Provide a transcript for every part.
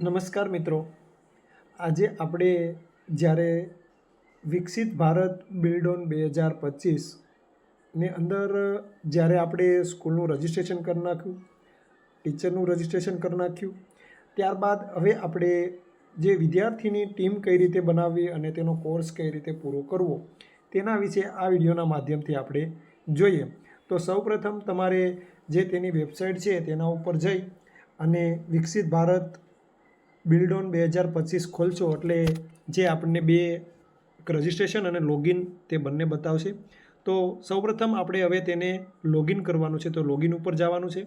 નમસ્કાર મિત્રો. આજે આપણે જ્યારે વિકસિત ભારત બિલ્ડ ઓન બે હજાર પચીસ ને અંદર જ્યારે આપણે સ્કૂલનું રજિસ્ટ્રેશન કરી નાખ્યું, ટીચરનું રજિસ્ટ્રેશન કરી નાખ્યું, ત્યારબાદ હવે આપણે જે વિદ્યાર્થીની ટીમ કઈ રીતે બનાવવી અને તેનો કોર્સ કઈ રીતે પૂરો કરવો, તેના વિશે આ વિડીયોના માધ્યમથી આપણે જોઈએ. તો સૌપ્રથમ તમારે જે તેની વેબસાઇટ છે તેના ઉપર જઈ અને વિકસિત ભારત બિલ્ડ ઓન બે હજાર પચીસ ખોલશો એટલે જે આપણને બે રજિસ્ટ્રેશન અને લોગિન તે બંને બતાવશે. તો સૌપ્રથમ આપણે હવે તેને લોગિન કરવાનું છે, તો લોગિન ઉપર જવાનું છે.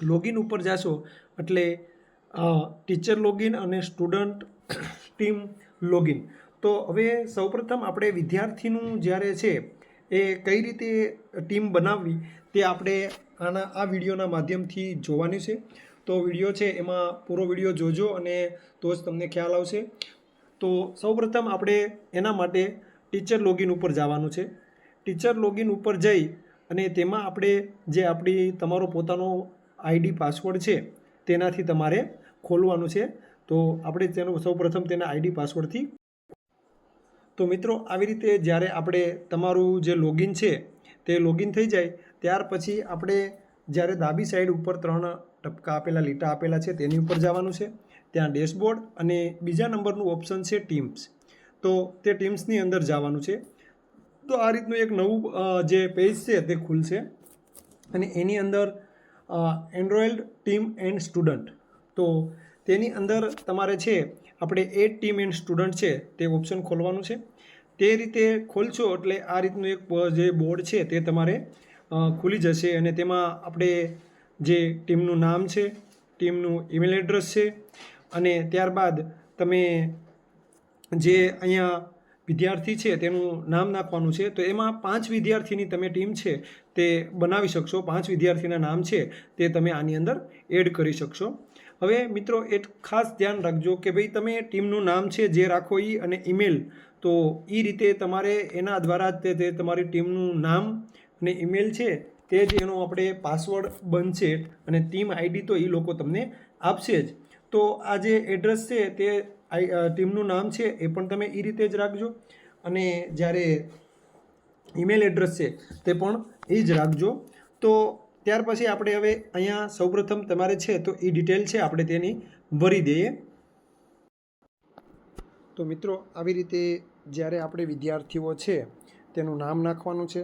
લોગિન ઉપર જાશો એટલે ટીચર લોગિન અને સ્ટુડન્ટ ટીમ લોગિન તો હવે સૌપ્રથમ આપણે વિદ્યાર્થીનું જ્યારે છે, એ કઈ રીતે ટીમ બનાવવી તે આપણે આના, આ વિડીયોના માધ્યમથી જોવાની છે. તો વીડિયો છે એમાં પૂરો વીડિયો જોજો અને તો જ તમને ખ્યાલ આવશે. તો સૌપ્રથમ આપણે એના માટે ટીચર લોગિન ઉપર જવાનું છે. ટીચર લોગિન ઉપર જઈ અને તેમાં આપણે જે આપણી તમારો પોતાનો આઈડી પાસવર્ડ છે તેનાથી તમારે ખોલવાનું છે. તો આપણે તેનો સૌપ્રથમ તેના આઈડી પાસવર્ડથી તો મિત્રો આવી રીતે જ્યારે આપણે તમારું જે લોગિન છે તે લોગિન થઈ જાય ત્યાર પછી આપણે જ્યારે ડાબી સાઈડ ઉપર ત્રણ ટપકા આપેલા, લીટા આપેલા છે, તેની ઉપર જવાનું છે. ત્યાં ડેશબોર્ડ અને બીજા નંબરનું ઓપ્શન છે ટીમ્સ. તો તે ટીમ્સની અંદર જવાનું છે. તો આ રીતનું એક નવું જે પેજ છે તે ખુલશે. અને એની અંદર એન્ડ્રોઇડ ટીમ એન્ડ સ્ટુડન્ટ. તો તેની અંદર તમારે છે, આપણે એ ટીમ એન્ડ સ્ટુડન્ટ છે તે ઓપ્શન ખોલવાનું છે. તે રીતે ખોલશો એટલે આ રીતનું એક જે બોર્ડ છે તે તમારે ખુલી જશે અને તેમાં આપણે જે ટીમનું નામ છે, ટીમનું ઈમેલ એડ્રેસ છે અને ત્યારબાદ તમે જે અહીંયા વિદ્યાર્થી છે તેનું નામ નાખવાનું છે, તો એમાં પાંચ વિદ્યાર્થીની તમે ટીમ છે તે બનાવી શકશો, પાંચ વિદ્યાર્થીના નામ છે તે તમે આની અંદર એડ કરી શકશો. હવે મિત્રો એક ખાસ ધ્યાન રાખજો કે ભાઈ તમે ટીમનું નામ છે જે રાખો એ અને ઈમેલ તો એ રીતે તમારે એના દ્વારા તે તમારી ટીમનું નામ અને ઈમેલ છે તે જ એનો આપણે પાસવર્ડ બનશે અને ટીમ આઈડી તો એ લોકો તમને આપશે જ. તો આ જે એડ્રેસ છે તે ટીમનું નામ છે એ પણ તમે એ રીતે જ રાખજો. અને જ્યારે ઈમેલ એડ્રેસ છે તે પણ એ જ રાખજો. તો ત્યાર પછી આપણે હવે અહીંયા સૌપ્રથમ તમારે છે તો એ ડિટેલ છે આપણે તેની ભરી દઈએ. તો મિત્રો, આવી રીતે જ્યારે આપણે વિદ્યાર્થીઓ છે તેનું નામ નાખવાનું છે.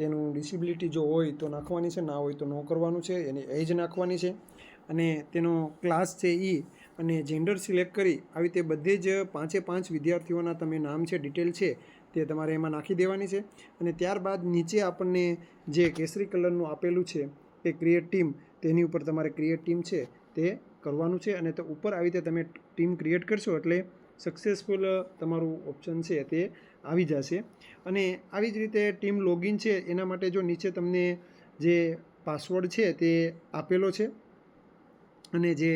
તેનું ડિસેબિલિટી જો હોય તો નાખવાની છે, ના હોય તો ન કરવાનું છે, એની એજ નાખવાની છે. અને તેનો ક્લાસ છે એ અને જેન્ડર સિલેક્ટ કરી આવી રીતે બધે જ પાંચે પાંચ વિદ્યાર્થીઓના તમે નામ છે ડિટેલ છે, તે તમારે એમાં નાખી દેવાની છે. અને ત્યારબાદ નીચે આપણને જે કેસરી કલરનું આપેલું છે, એ ક્રિએટ ટીમ તેની ઉપર તમારે ક્રિએટ ટીમ છે, તે કરવાનું છે. અને તો ઉપર આવી રીતે તમે ટીમ ક્રિએટ કરશો એટલે સક્સેસફુલ તમારું ઓપ્શન છે તે આવી જશે. અને આવી જ રીતે ટીમ લોગિન છે, એના માટે જો નીચે તમને જે પાસવર્ડ છે તે આપેલો છે અને જે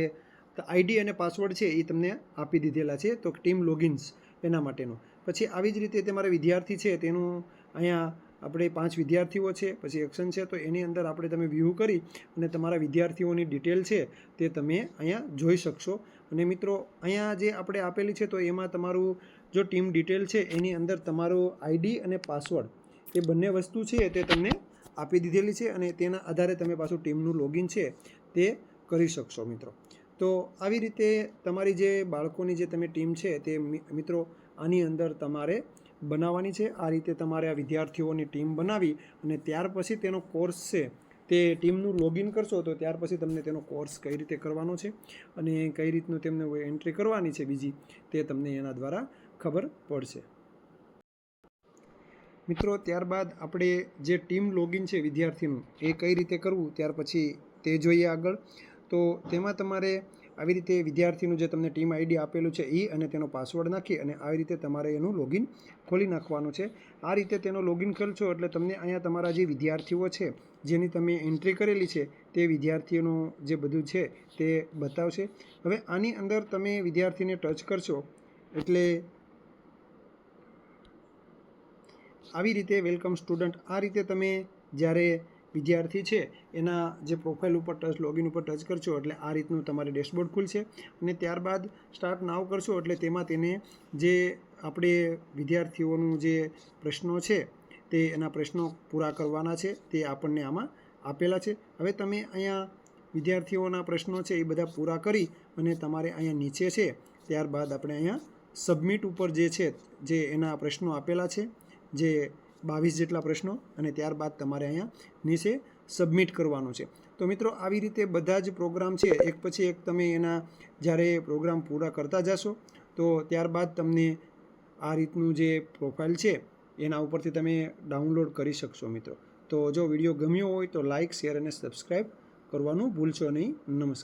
આઈડી અને પાસવર્ડ છે એ તમને આપી દીધેલા છે, તો ટીમ લોગિન્સ એના માટેનો. પછી આવી જ રીતે તમારે વિદ્યાર્થી છે તેનું અહીંયા આપણે પાંચ વિદ્યાર્થીઓ છે, પછી એક્શન છે, તો એની અંદર આપણે તમે વ્યૂ કરી અને તમારા વિદ્યાર્થીઓની ડિટેલ છે, તે તમે અહીંયા જોઈ શકશો. અને મિત્રો, અહીંયા જે આપણે આપેલી છે, તો એમાં તમારું જો ટીમ ડિટેલ છે, એની અંદર તમારો આઈડી અને પાસવર્ડ, એ બંને વસ્તુ છે તે તમને આપી દીધેલી છે અને તેના આધારે તમે પાછું ટીમનું લોગિન છે, તે કરી શકશો મિત્રો. તો આવી રીતે તમારી જે બાળકોની જે તમે ટીમ છે, તે મિત્રો, આની અંદર તમારે બનાવવાની છે. આ રીતે તમારે આ વિદ્યાર્થીઓની ટીમ બનાવી અને ત્યાર પછી તેનો કોર્સ છે તે ટીમનું લોગિન કરશો તો ત્યાર પછી તમને તેનો કોર્સ કઈ રીતે કરવાનો છે અને કઈ રીતનું તેમને એન્ટ્રી કરવાની છે બીજી તે તમને એના દ્વારા ખબર પડશે. મિત્રો, ત્યારબાદ આપણે જે ટીમ લોગિન છે વિદ્યાર્થીનું એ કઈ રીતે કરવું? ત્યાર પછી તે જોઈએ આગળ. તો તેમાં તમારે આવી રીતે વિદ્યાર્થીનું જે તમને ટીમ આઈડી આપેલું છે એ અને તેનો પાસવર્ડ નાખી અને આવી રીતે તમારે એનું લોગિન ખોલી નાખવાનું છે. આ રીતે તેનો લોગિન કરશો એટલે તમને અહીંયા તમારા જે વિદ્યાર્થીઓ છે, જેની તમે એન્ટ્રી કરેલી છે, તે વિદ્યાર્થીઓનું જે બધું છે તે બતાવશે. હવે આની અંદર તમે વિદ્યાર્થીને ટચ કરશો એટલે આવી રીતે વેલકમ સ્ટુડન્ટ આ રીતે તમે જ્યારે વિદ્યાર્થી છે, એના જે પ્રોફાઇલ ઉપર ટચ લોગિન ઉપર ટચ કરશો એટલે આ રીતનું તમારે ડેશબોર્ડ ખુલશે. અને ત્યારબાદ સ્ટાર્ટ નાવ કરશો એટલે તેમાં તેને જે આપણે વિદ્યાર્થીઓનું જે પ્રશ્નો છે, તે એના પ્રશ્નો પૂરા કરવાના છે, તે આપણને આમાં આપેલા છે. હવે તમે અહીંયા વિદ્યાર્થીઓના પ્રશ્નો છે એ બધા પૂરા કરી અને તમારે અહીંયા નીચે છે, ત્યારબાદ આપણે અહીંયા સબમિટ ઉપર જે છે, જે એના પ્રશ્નો આપેલા છે, જે બાવીસ જેટલા પ્રશ્નો અને ત્યારબાદ તમારે અહીંયા નીચે સબમિટ કરવાનું છે. તો મિત્રો, આવી રીતે બધા જ પ્રોગ્રામ છે. એક પછી એક તમે એના જ્યારે પ્રોગ્રામ પૂરા કરતા જશો, તો ત્યારબાદ તમને આ રીતનું જે પ્રોફાઇલ છે, એના ઉપરથી તમે ડાઉનલોડ કરી શકશો મિત્રો. તો જો વીડિયો ગમ્યો હોય તો લાઇક શેર અને સબસ્ક્રાઈબ કરવાનું ભૂલશો નહીં. નમસ્કાર.